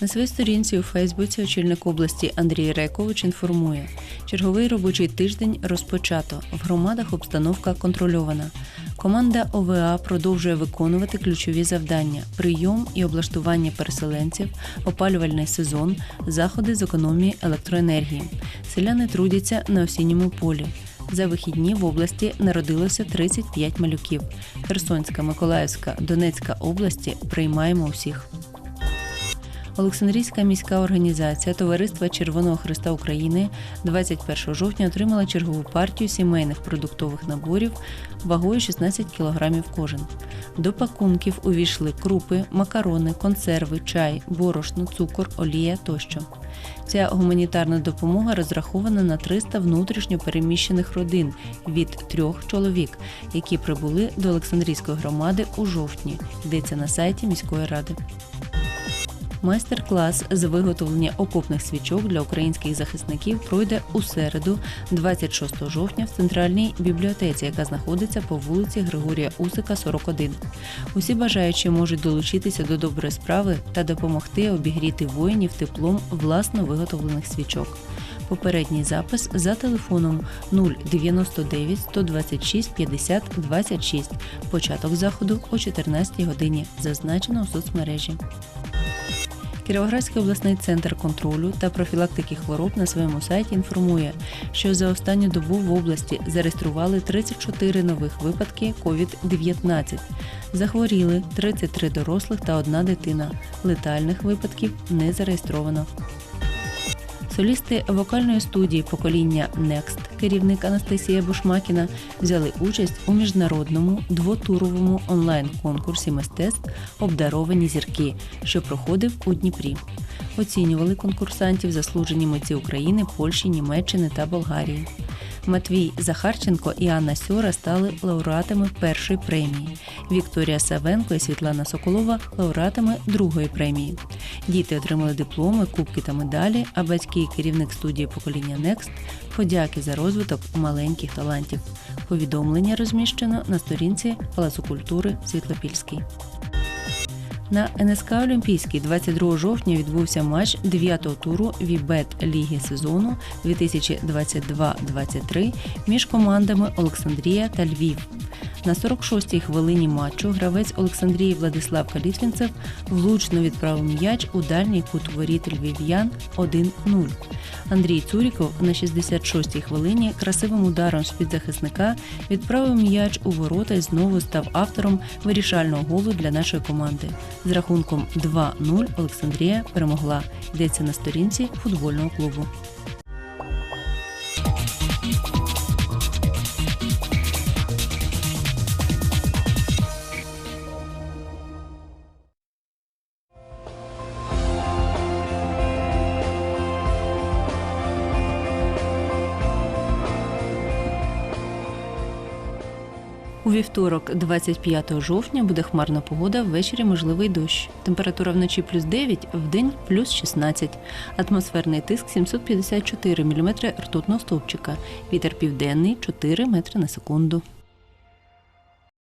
На своїй сторінці у Фейсбуці очільник області Андрій Рейкович інформує, черговий робочий тиждень розпочато. В громадах обстановка контрольована. Команда ОВА продовжує виконувати ключові завдання: прийом і облаштування переселенців, опалювальний сезон, заходи з економії електроенергії. Селяни трудяться на осінньому полі. За вихідні в області народилося 35 малюків. Херсонська, Миколаївська, Донецька області приймаємо усіх. Олександрійська міська організація Товариства Червоного Христа України 21 жовтня отримала чергову партію сімейних продуктових наборів вагою 16 кг кожен. До пакунків увійшли крупи, макарони, консерви, чай, борошно, цукор, олія тощо. Ця гуманітарна допомога розрахована на 300 внутрішньо переміщених родин від трьох чоловік, які прибули до Олександрійської громади у жовтні. Йдеться на сайті міської ради. Майстер-клас з виготовлення окопних свічок для українських захисників пройде у середу, 26 жовтня, в центральній бібліотеці, яка знаходиться по вулиці Григорія Усика, 41. Усі бажаючі можуть долучитися до доброї справи та допомогти обігріти воїнів теплом власно виготовлених свічок. Попередній запис за телефоном 099 126 50 26. Початок заходу о 14 годині. Зазначено у соцмережі. Кіровоградський обласний центр контролю та профілактики хвороб на своєму сайті інформує, що за останню добу в області зареєстрували 34 нових випадки COVID-19. Захворіли 33 дорослих та одна дитина. Летальних випадків не зареєстровано. Солісти вокальної студії покоління Next, керівник Анастасія Бушмакіна, взяли участь у міжнародному двотуровому онлайн-конкурсі мистецтв Обдаровані зірки, що проходив у Дніпрі. Оцінювали конкурсантів заслужені митці України, Польщі, Німеччини та Болгарії. Матвій Захарченко і Анна Сьора стали лауреатами першої премії. Вікторія Савенко і Світлана Соколова лауреатами другої премії. Діти отримали дипломи, кубки та медалі, а батьки і керівник студії покоління Next подяки за розвиток маленьких талантів. Повідомлення розміщено на сторінці Палацу культури Світлопільський. На НСК Олімпійський 22 жовтня відбувся матч 9-го туру Вібет Ліги сезону 2022-23 між командами Олександрія та Львів. На 46-й хвилині матчу гравець Олександрії Владислав Калітвінцев влучно відправив м'яч у дальній кут воріт львів'ян 1-0. Андрій Цуріков на 66-й хвилині красивим ударом з-під захисника відправив м'яч у ворота і знову став автором вирішального голу для нашої команди. З рахунком 2-0 Олександрія перемогла. Йдеться на сторінці футбольного клубу. У вівторок, 25 жовтня, буде хмарна погода, ввечері можливий дощ. Температура вночі плюс 9, вдень плюс 16. Атмосферний тиск 754 мм ртутного стовпчика. Вітер південний 4 метри на секунду.